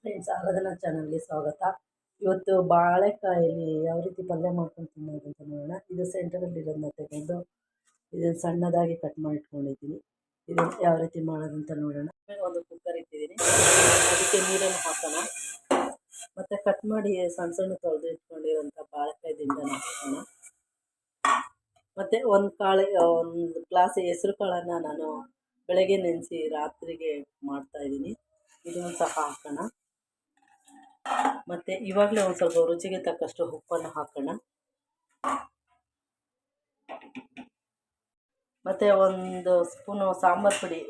Friends ಆರಾಧನಾ ಚಾನಲ್ಗೆ ಸ್ವಾಗತ. ಇವತ್ತು ಬಾಳೆಕಾಯಲ್ಲಿ ಯಾವ ರೀತಿ ಪಲ್ಯ ಮಾಡ್ಕೊಂಡು ತಿನ್ನೋದು ಅಂತ ನೋಡೋಣ. ಇದು ಸೆಂಟರಲ್ಲಿರೋದನ್ನ ತೆಗೆದು ಇದನ್ನು ಸಣ್ಣದಾಗಿ ಕಟ್ ಮಾಡಿ ಇಟ್ಕೊಂಡಿದ್ದೀನಿ ಇದು ಯಾವ ರೀತಿ ಮಾಡೋದು ಅಂತ ನೋಡೋಣ. ಒಂದು ಕುಕ್ಕರ್ ಇಟ್ಟಿದ್ದೀನಿ. ಅದಕ್ಕೆ ನೀರನ್ನು ಹಾಕೋಣ. ಮತ್ತು ಕಟ್ ಮಾಡಿ ಸಣ್ಣ ಸಣ್ಣ ತೊಳೆದು ಇಟ್ಕೊಂಡಿರೋಂಥ ಬಾಳೆಕಾಯಿ ದಿಂಡನ ಹಾಕೋಣ. ಮತ್ತು ಒಂದು ಕಾಳು, ಒಂದು ಗ್ಲಾಸ್ ಹೆಸರು ಕಾಳನ್ನು ನಾನು ಬೆಳಗ್ಗೆ ನೆನೆಸಿ ರಾತ್ರಿಗೆ ಮಾಡ್ತಾಯಿದ್ದೀನಿ ಇದನ್ನು ಸಹ ಮತ್ತು ಇವಾಗಲೇ ಒಂದು ಸ್ವಲ್ಪ ರುಚಿಗೆ ತಕ್ಕಷ್ಟು ಉಪ್ಪನ್ನು ಹಾಕೋಣ. ಮತ್ತು ಒಂದು ಸ್ಪೂನು ಸಾಂಬಾರು ಪುಡಿ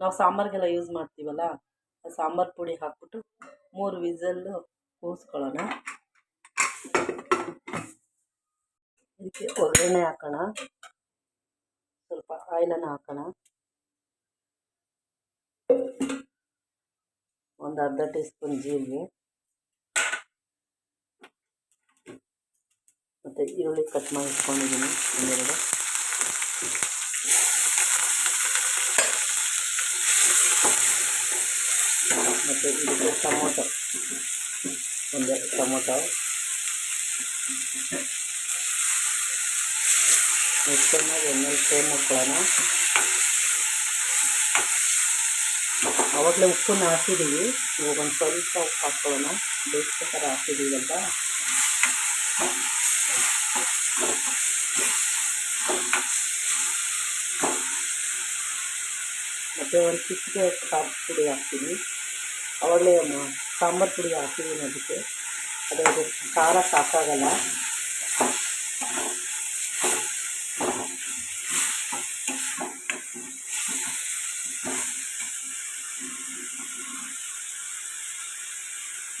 ನಾವು ಸಾಂಬಾರಿಗೆಲ್ಲ ಯೂಸ್ ಮಾಡ್ತೀವಲ್ಲ ಸಾಂಬಾರು ಪುಡಿ ಹಾಕ್ಬಿಟ್ಟು ಮೂರು ವಿಸಲ್ಲು ಕೂಸ್ಕೊಳ್ಳೋಣ ಇದಕ್ಕೆ ಒಗ್ಗರಣೆ ಹಾಕೋಣ. ಸ್ವಲ್ಪ ಆಯಿಲನ್ನು ಹಾಕೋಣ. ಒಂದು ಅರ್ಧ ಟೀ ಸ್ಪೂನ್ ಜೀರಿಗೆ. ಮತ್ತು ಈರುಳ್ಳಿ ಕಟ್ ಮಾಡಿ ಇಟ್ಕೊಂಡಿದ್ದೀನಿ ಒಂದೆರಡು ಮತ್ತು ಇದಕ್ಕೆ ಟೊಮೊಟೊ ಒಂದೆರಡು ಟೊಮೊಟೊ. ಚೆನ್ನಾಗಿ ಎಣ್ಣೆಲಿ ಫ್ರೈ ಮಾಡ್ಕೊಳ್ಳೋಣ. ಆವಾಗಲೇ ಉಪ್ಪನ್ನು ಹಾಕಿದ್ದೀವಿ. ಇವಾಗ ಒಂದು ಸ್ವಲ್ಪ ಉಪ್ಪು ಹಾಕ್ಕೊಳ್ಳೋಣ. ಬೇಯಿಸ್ಬೇಕಾದ್ರೆ ಹಾಕಿದ್ದೀವಲ್ಲ ಮತ್ತು ಒಂದು ಚಿಟಿಕೆ ಖಾರದ ಪುಡಿ ಹಾಕ್ತೀನಿ. ಆವಾಗಲೇ ಸಾಂಬಾರು ಪುಡಿ ಹಾಕಿದ್ದೀನಿ ಅದಕ್ಕೆ. ಅದು ಖಾರ ಸಾಕಾಗಲ್ಲ.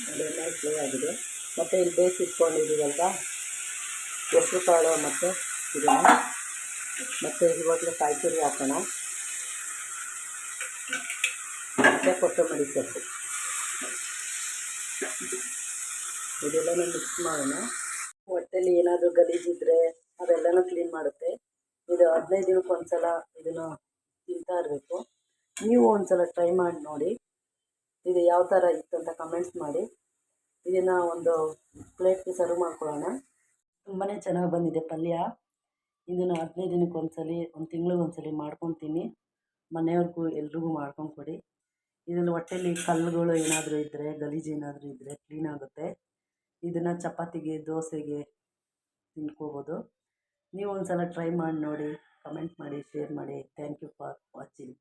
ಅದೆಲ್ಲ ಫ್ರೈ ಆಗಿದೆ. ಮತ್ತು ಇಲ್ಲಿ ಬೇಯಿಸಿಟ್ಕೊಂಡಿದ್ದೀವಲ್ವ ಹೆಸರು ಕಾಳು ಮತ್ತು ಇದನ್ನು ಮತ್ತು ಇವಾಗಲೇ ಕಾಯಿ ಹಾಕೋಣ. ಮತ್ತು ಕೊತ್ತಂಬರಿ ಸೊಪ್ಪು ಇದೆಲ್ಲನೂ ಮಿಕ್ಸ್ ಮಾಡೋಣ. ಹೊಟ್ಟೆಲಿ ಏನಾದರೂ ಗಲೀಜಿದ್ರೆ ಅದೆಲ್ಲನೂ ಕ್ಲೀನ್ ಮಾಡುತ್ತೆ. ಇದು ಹದಿನೈದು ದಿನಕ್ಕೆ ಒಂದು ಸಲ ಇದನ್ನು ತಿಂತಾ ಇರಬೇಕು. ನೀವು ಒಂದು ಸಲ ಟ್ರೈ ಮಾಡಿ ನೋಡಿ. ಇದು ಯಾವ ಥರ ಇತ್ತು ಅಂತ ಕಮೆಂಟ್ಸ್ ಮಾಡಿ. ಇದನ್ನು ಒಂದು ಪ್ಲೇಟ್ಗೆ ಸರ್ವ್ ಮಾಡ್ಕೊಳ್ಳೋಣ. ತುಂಬಾ ಚೆನ್ನಾಗಿ ಬಂದಿದೆ ಪಲ್ಯ. ಇದನ್ನು ಹದಿನೈದು ದಿನಕ್ಕೆ ಒಂದು ಸಲ ಒಂದು ತಿಂಗ್ಳಿಗೆ ಒಂದು ಸಲ ಮಾಡ್ಕೊತೀನಿ. ಮನೆಯವ್ರಿಗೂ ಎಲ್ರಿಗೂ ಮಾಡ್ಕೊಂಡು ಕೊಡಿ. ಇದರಲ್ಲಿ ಹೊಟ್ಟೆಲಿ ಕಲ್ಲುಗಳು ಏನಾದರೂ ಇದ್ದರೆ ಗಲೀಜು ಏನಾದರೂ ಇದ್ದರೆ ಕ್ಲೀನ್ ಆಗುತ್ತೆ. ಇದನ್ನು ಚಪಾತಿಗೆ, ದೋಸೆಗೆ ತಿನ್ಕೋಬೋದು. ನೀವು ಒಂದು ಸಲ ಟ್ರೈ ಮಾಡಿ ನೋಡಿ ಕಮೆಂಟ್ ಮಾಡಿ ಶೇರ್ ಮಾಡಿ. Thank you for watching